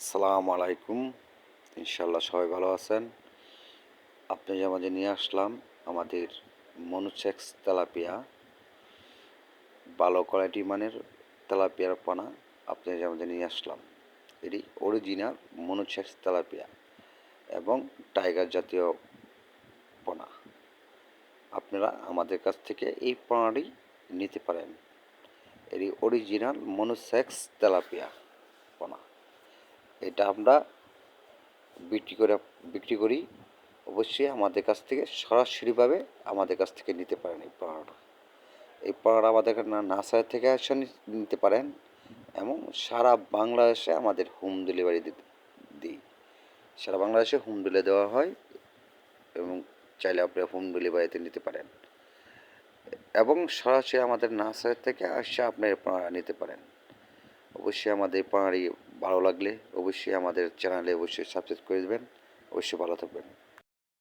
আসসালামু আলাইকুম। ইনশাল্লাহ সবাই ভালো আছেন। আপনি যে আমাদের নিয়ে আসলাম, আমাদের মনুচেক্স তেলাপিয়া, ভালো কোয়ালিটি মানের তেলাপিয়ার পানা আপনি যে আমাদের নিয়ে আসলাম। এটি অরিজিনাল মনুচেক্স তেলাপিয়া এবং টাইগার জাতীয় পোনা। আপনারা আমাদের কাছ থেকে এই পোনাটি নিতে পারেন। এটি অরিজিনাল মনুসেক্স তেলাপিয়া পোনা। এটা আমরা বিক্রি করে, বিক্রি করি। অবশ্যই আমাদের কাছ থেকে, সরাসরিভাবে আমাদের কাছ থেকে নিতে পারেন এই পাহাড়। এই পাহাড় আমাদের নার্সারি থেকে এসে নিতে পারেন এবং সারা বাংলাদেশে আমাদের হোম ডেলিভারি দিই। সারা বাংলাদেশে হোম ডেলিভারি দেওয়া হয় এবং চাইলে আপনি হোম ডেলিভারিতে নিতে পারেন। এবং সরাসরি আমাদের নার্সারি থেকে এসে আপনি নিতে পারেন। অবশ্যই আমাদের পাহাড়ি ভালো লাগলে অবশ্যই আমাদের চ্যানেলে অবশ্যই সাবস্ক্রাইব করে দেবেন। অবশ্যই ভালো থাকবেন।